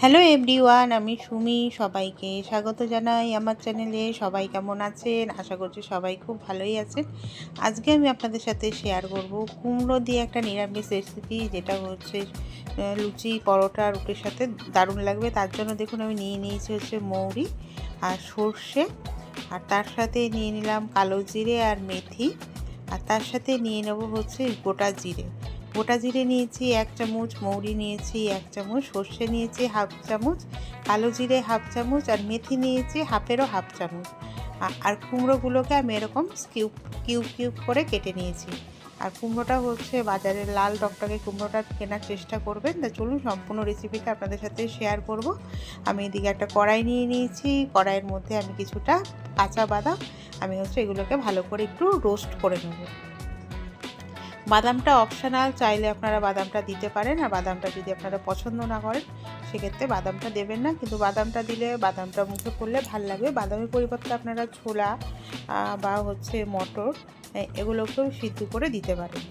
Hello everyone আমি সুমি, সবাইকে স্বাগত জানাই আমার চ্যানেলে। সবাই কেমন আছেন? আশা করছি সবাই খুব ভালোই আছেন। আজকে আমি আপনাদের সাথে শেয়ার করব কুমড়ো দিয়ে একটা নিরামিষ রেসিপি যেটা হচ্ছে লুচি, পরোটা রুটির সাথে দারুণ লাগবে। তার জন্য দেখুন আমি নিয়ে নিয়েছি হচ্ছে মৌরি আর সর্ষে, আর তার সাথে নিয়ে নিলাম কালো জিরে আর মেথি, আর তার সাথে নিয়ে নেব হচ্ছে গোটা জিরে। গোটা জিরে নিয়েছি, এক চামচ মৌরি নিয়েছি, এক চামচ সর্ষে নিয়েছি, হাফ চামচ কালো জিরে, হাফ চামচ আর মেথি নিয়েছি, হাফেরও হাফ চামচ। আর কুমড়োগুলোকে আমি এরকম কিউব কিউব কিউব করে কেটে নিয়েছি। আর কুমড়োটা হচ্ছে বাজারের লাল টকটকে কুমড়োটা কেনার চেষ্টা করবেন। তা চলুন সম্পূর্ণ রেসিপিটা আপনাদের সাথে শেয়ার করব। আমি এদিকে একটা কড়াই নিয়ে নিয়েছি। কড়াইয়ের মধ্যে আমি কিছুটা কাঁচা বাদাম। আমি হচ্ছে এগুলোকে ভালো করে একটু রোস্ট করে নেব। বাদামটা অপশনাল চাইলে আপনারা বাদামটা দিতে পারেন আর বাদামটা যদি আপনারা পছন্দ না করেন, সেক্ষেত্রে বাদামটা দেবেন না। কিন্তু বাদামটা দিলে, বাদামটা মুখে পড়লে ভালো লাগবে। বাদামের পরিবর্তে আপনারা ছোলা বা হচ্ছে মটর এগুলোকেও সিদ্ধ করে দিতে পারেন।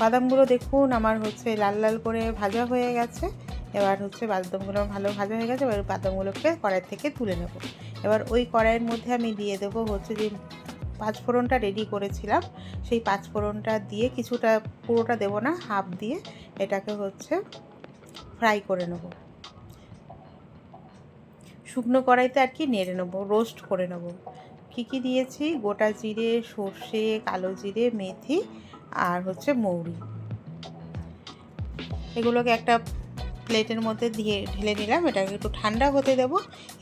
বাদামগুলো দেখুন, আমার হচ্ছে লাল লাল করে ভাজা হয়ে গেছে। এবার হচ্ছে বাদামগুলো ভালো ভাজা হয়ে গেছে। এবার বাদামগুলোকে কড়াই থেকে তুলে নেব। এবার ওই কড়াইয়ের মধ্যে আমি দিয়ে দেবো হচ্ছে যে পাঁচফোড়নটা রেডি করেছিলাম। সেই পাঁচফোড়নটা দিয়ে কিছুটা, পুরোটা দেব না হাফ দিয়ে এটাকে হচ্ছে ফ্রাই করে নেব। শুকনো কড়াইতে আর কি নেড়ে নেব রোস্ট করে নেব। কী কী দিয়েছি? গোটা জিরে, সর্ষে, কালো জিরে, মেথি আর হচ্ছে মৌরি। এগুলোকে একটা প্লেটের মধ্যে দিয়ে ঢেলে নিলাম। এটাকে একটু ঠান্ডা হতে দেব।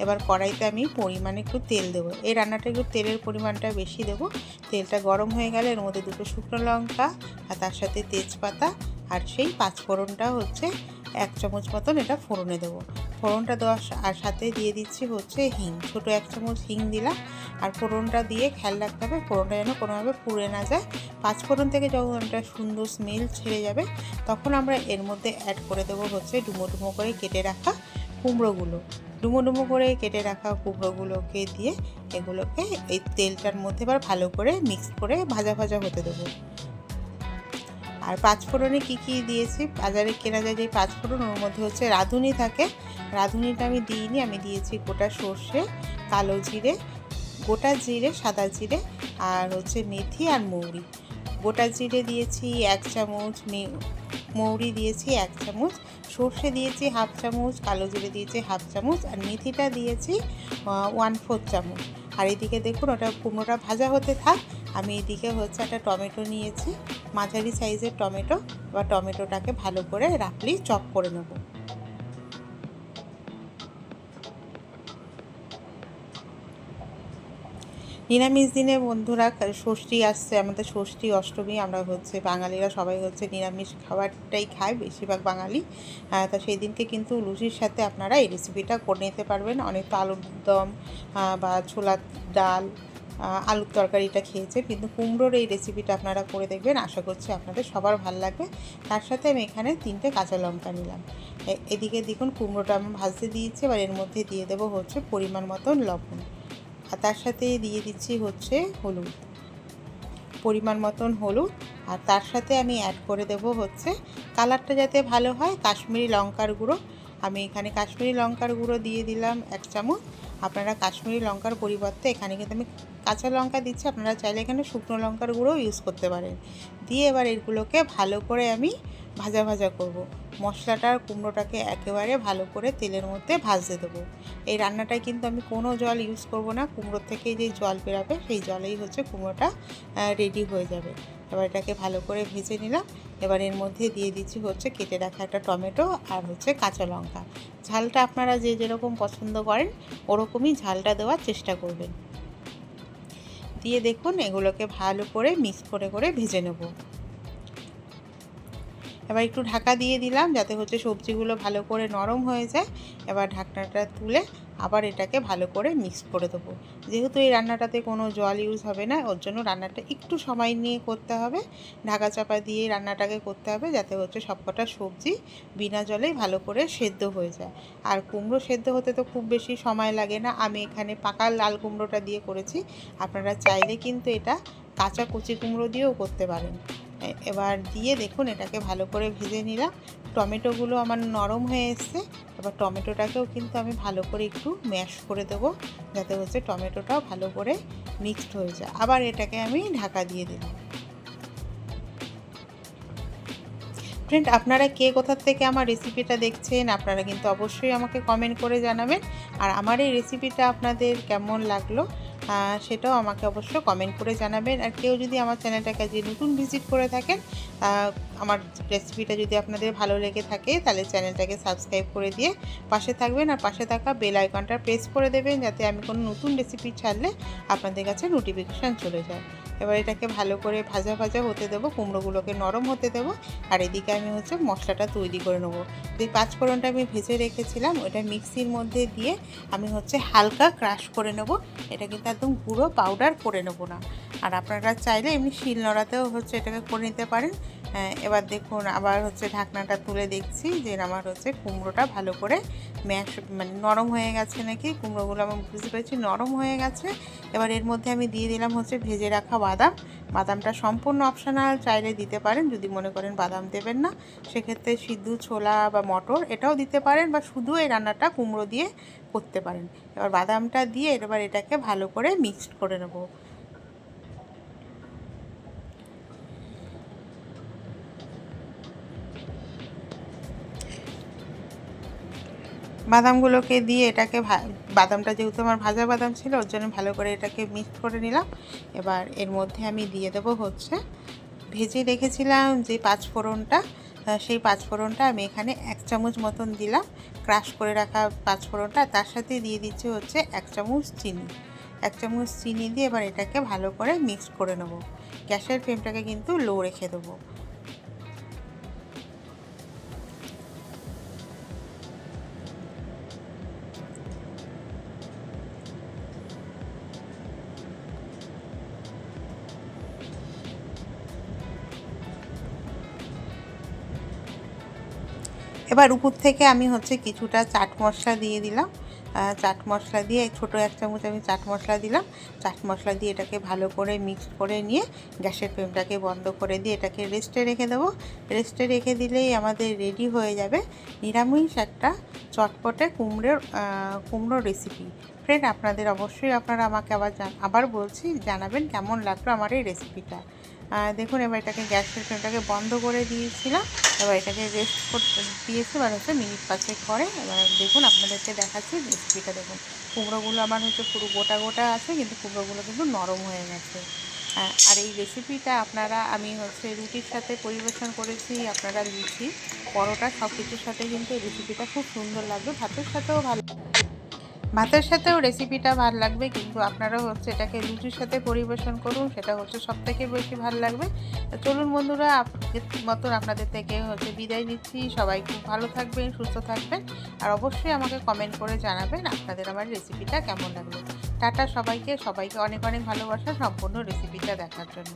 এবার কড়াইতে আমি পরিমাণে একটু তেল দেবো। এই রান্নাটা একটু তেলের পরিমাণটা বেশি দেব। তেলটা গরম হয়ে গেলে এর মধ্যে দুটো শুকনো লঙ্কা আর তার সাথে তেজপাতা আর সেই পাঁচফোড়নটা হচ্ছে এক চামচ মতন এটা ফোড়নে দেবো। ফোড়নটা দেওয়ার আর সাথে দিয়ে দিচ্ছি হচ্ছে হিং। ছোটো এক চামচ হিং দিলাম। আর ফোড়নটা দিয়ে খেয়াল রাখতে হবে ফোড়নটা যেন কোনোভাবে পুড়ে না যায়। পাঁচফোড়ন থেকে যখন একটা সুন্দর স্মেল ছেড়ে যাবে, তখন আমরা এর মধ্যে অ্যাড করে দেবো হচ্ছে ডুমো ডুমো করে কেটে রাখা কুমড়োগুলো। ডুমো ডুমো করে কেটে রাখা কুমড়োগুলোকে দিয়ে এগুলোকে এই তেলটার মধ্যে এবার ভালো করে মিক্স করে ভাজা ভাজা হতে দেবো। আর পাঁচফোড়নে কী কী দিয়েছি? বাজারে কেনা যায় যে পাঁচফোড়ন ওর মধ্যে হচ্ছে রাঁধুনি থাকে। রাঁধুনিটা আমি দিইনি, আমি দিয়েছি গোটা সর্ষে, কালো জিরে, গোটা জিরে, সাদা জিরে আর হচ্ছে মেথি আর মৌরি। গোটা জিরে দিয়েছি এক চামচ মৌরি দিয়েছি এক চামচ, সর্ষে দিয়েছি হাফ চামচ, কালো জিরে দিয়েছি হাফ চামচ আর মেথিটা দিয়েছি ওয়ান ফোর চামচ। আর এদিকে দেখুন ওটা কুমড়োটা ভাজা হতে থাক, আমি এদিকে হচ্ছে একটা টমেটো নিয়েছি, মাঝারি সাইজের টমেটো বা টমেটোটাকে ভালো করে রাখলেই চপ করে নেব। নিরামিষ দিনে বন্ধুরা ষষ্ঠী আসছে, আমাদের ষষ্ঠী অষ্টমী, আমরা হচ্ছে বাঙালিরা সবাই হচ্ছে নিরামিষ খাবারটাই খায় বেশিরভাগ বাঙালি। তা সেই দিনকে কিন্তু লুচির সাথে আপনারা এই রেসিপিটা করে নিতে পারবেন। অনেক তো আলুর দম বা ছোলার ডাল আলুর তরকারিটা খেয়েছে, কিন্তু কুমড়োর এই রেসিপিটা আপনারা করে দেখবেন। আশা করছি আপনাদের সবার ভালো লাগবে। তার সাথে আমি এখানে তিনটে কাঁচা লঙ্কা নিলাম। এদিকে দেখুন কুমড়োটা আমি ভাজতে দিয়েছি, এবার এর মধ্যে দিয়ে দেবো হচ্ছে পরিমাণ মতন লবণ। আর তার সাথে দিয়ে দিচ্ছি হচ্ছে হলুদ। পরিমাণ মতন হলুদ। আর তার সাথে আমি অ্যাড করে দেব হচ্ছে কালারটা যাতে ভালো হয়, কাশ্মীরি লঙ্কার গুঁড়ো। আমি এখানে কাশ্মীরি লঙ্কার গুঁড়ো দিয়ে দিলাম এক চামচ। আপনারা কাশ্মীরি লঙ্কার পরিবর্তে এখানে কিন্তু আমি কাঁচা লঙ্কা দিচ্ছি। আপনারা চাইলে এখানে শুকনো লঙ্কার গুঁড়ো ইউজ করতে পারেন। দিয়ে এবার এগুলোকে ভালো করে আমি ভাজা ভাজা করব। মশলাটা আর কুমড়োটাকে একেবারে ভালো করে তেলের মধ্যে ভাজতে দেবো। এই রান্নাটায় কিন্তু আমি কোনো জল ইউজ করব না। কুমড়োর থেকে যে জল বেরাবে, সেই জলেই হচ্ছে কুমড়োটা রেডি হয়ে যাবে। এবার এটাকে ভালো করে ভেজে নিলাম। এবার এর মধ্যে দিয়ে দিচ্ছি হচ্ছে কেটে রাখা একটা টমেটো আর হচ্ছে কাঁচা লঙ্কা। ঝালটা আপনারা যে যেরকম পছন্দ করেন, ওরকমই ঝালটা দেওয়ার চেষ্টা করবেন। দিয়ে দেখুন, এগুলোকে ভালো করে মিক্স করে করে ভেজে নেব। এবার একটু ঢাকা দিয়ে দিলাম যাতে হচ্ছে সবজিগুলো ভালো করে নরম হয়ে যায়। এবার ঢাকনাটা তুলে আবার এটাকে ভালো করে মিক্স করে দেবো। যেহেতু এই রান্নাটাতে কোনো জল ইউজ হবে না, ওর জন্য রান্নাটা একটু সময় নিয়ে করতে হবে। ঢাকা চাপা দিয়ে রান্নাটাকে করতে হবে যাতে হচ্ছে সবকটা সবজি বিনা জলেই ভালো করে সেদ্ধ হয়ে যায়। আর কুমড়ো সেদ্ধ হতে তো খুব বেশি সময় লাগে না। আমি এখানে পাকা লাল কুমড়োটা দিয়ে করেছি। আপনারা চাইলে কিন্তু এটা কাঁচা কচি কুমড়ো দিয়েও করতে পারেন। এবার দিয়ে দেখুন এটাকে ভালো করে ভেজে নিলাম। টমেটোগুলো আমার নরম হয়ে এসছে। এবার টমেটোটাকেও কিন্তু আমি ভালো করে একটু ম্যাশ করে দেবো, যাতে হচ্ছে টমেটোটাও ভালো করে মিক্সড হয়ে যায়। আবার এটাকে আমি ঢাকা দিয়ে দিলাম। ফ্রেন্ড আপনারা কে কোথার থেকে আমার রেসিপিটা দেখছেন, আপনারা কিন্তু অবশ্যই আমাকে কমেন্ট করে জানাবেন। আর আমার এই রেসিপিটা আপনাদের কেমন লাগল? সেটাও আমাকে অবশ্য কমেন্ট করে জানাবেন। আর কেউ যদি আমার চ্যানেলটাকে যে নতুন ভিজিট করে থাকেন আমার রেসিপিটা যদি আপনাদের ভালো লেগে থাকে, তাহলে চ্যানেলটাকে সাবস্ক্রাইব করে দিয়ে পাশে থাকবেন। আর পাশে থাকা বেল আইকনটা প্রেস করে দেবেন, যাতে আমি কোনো নতুন রেসিপি ছাড়লে আপনাদের কাছে নোটিফিকেশান চলে যায়। এবার এটাকে ভালো করে ভাজা ভাজা হতে দেবো, কুমড়োগুলোকে নরম হতে দেবো, আর এদিকে আমি হচ্ছে মশলাটা তৈরি করে নেব। যে পাঁচফোড়নটা আমি ভেজে রেখেছিলাম, ওটা মিক্সির মধ্যে দিয়ে আমি হচ্ছে হালকা ক্রাশ করে নেব। এটা কিন্তু একদম গুঁড়ো পাউডার করে নেব না। আর আপনারা চাইলে এমনি শিল নড়াতেও হচ্ছে এটাকে করে নিতে পারেন। এবার দেখুন, আবার হচ্ছে ঢাকনাটা তুলে দেখছি যে আমার হচ্ছে কুমড়োটা ভালো করে ম্যাশ মানে নরম হয়ে গেছে নাকি? কুমড়োগুলো আমি বুঝতে পেরেছি নরম হয়ে গেছে। এবার এর মধ্যে আমি দিয়ে দিলাম হচ্ছে ভেজে রাখা বাদাম। বাদামটা সম্পূর্ণ অপশানাল, চাইলে দিতে পারেন, যদি মনে করেন বাদাম দেবেন না। সেক্ষেত্রে সিদ্ধু ছোলা বা মটর এটাও দিতে পারেন বা শুধু এই রান্নাটা কুমড়ো দিয়ে করতে পারেন। এবার বাদামটা দিয়ে এবার এটাকে ভালো করে মিক্সড করে নেব। বাদামগুলোকে দিয়ে এটাকে বাদামটা যেহেতু আমার ভাজা বাদাম ছিল, ওর জন্য ভালো করে এটাকে মিক্স করে নিলাম। এবার এর মধ্যে আমি দিয়ে দেবো হচ্ছে ভেজে রেখেছিলাম যে পাঁচফোড়নটা সেই পাঁচফোড়নটা আমি এখানে এক চামচ মতন দিলাম। ক্রাশ করে রাখা পাঁচফোড়নটা, তার সাথে দিয়ে দিচ্ছে হচ্ছে এক চামচ চিনি। এক চামচ চিনি দিয়ে এবার এটাকে ভালো করে মিক্স করে নেব। গ্যাসের ফ্লেমটাকে কিন্তু লো রেখে দেবো। এবার উপর থেকে আমি হচ্ছে কিছুটা চাট মশলা দিয়ে দিলাম। চাট মশলা দিয়ে ছোট এক চামচ আমি চাট মশলা দিলাম। চাট মশলা দিয়ে এটাকে ভালো করে মিক্স করে নিয়ে গ্যাসের ফ্লেমটাকে বন্ধ করে দিয়ে এটাকে রেস্টে রেখে দেবো। রেস্টে রেখে দিলেই আমাদের রেডি হয়ে যাবে নিরামিষ একটা চটপটে কুমড়োর কুমড়োর রেসিপি ফ্রেন্ড আপনাদের অবশ্যই আপনারা আমাকে আবার আবার বলছি, জানাবেন কেমন লাগল আমার এই রেসিপিটা দেখুন, এবার এটাকে গ্যাসের ফ্লেমটাকে বন্ধ করে দিয়েছিলাম। এবার এটাকে রেস্ট করতে দিয়েছি, এবার হচ্ছে মিনিট পাঁচেক পরে। এবার দেখুন, আপনাদেরকে দেখাচ্ছি রেসিপিটা দেখুন। কুমড়োগুলো আমার হচ্ছে পুরো গোটা গোটা আছে, কিন্তু কুমড়োগুলো কিন্তু নরম হয়ে গেছে। আর এই রেসিপিটা আপনারা, আমি হচ্ছে রুটির সাথে পরিবেশন করেছি, আপনারা লুচি, পরোটা সব কিছুর সাথে কিন্তু এই রেসিপিটা খুব সুন্দর লাগবে। ভাতের সাথেও ভালো ভাতের সাথেও রেসিপিটা ভালো লাগবে, কিন্তু আপনারা হচ্ছে এটাকে লুচির সাথে পরিবেশন করুন, সেটা হচ্ছে সব থেকে বেশি ভালো লাগবে। চলুন বন্ধুরা মতন আপনাদের থেকে হচ্ছে বিদায় নিচ্ছি। সবাই খুব ভালো থাকবেন, সুস্থ থাকবেন, আর অবশ্যই আমাকে কমেন্ট করে জানাবেন আপনাদের আমার রেসিপিটা কেমন লাগল। টাটা সবাইকে সবাইকে অনেক অনেক ভালোবাসা সম্পূর্ণ রেসিপিটা দেখার জন্য।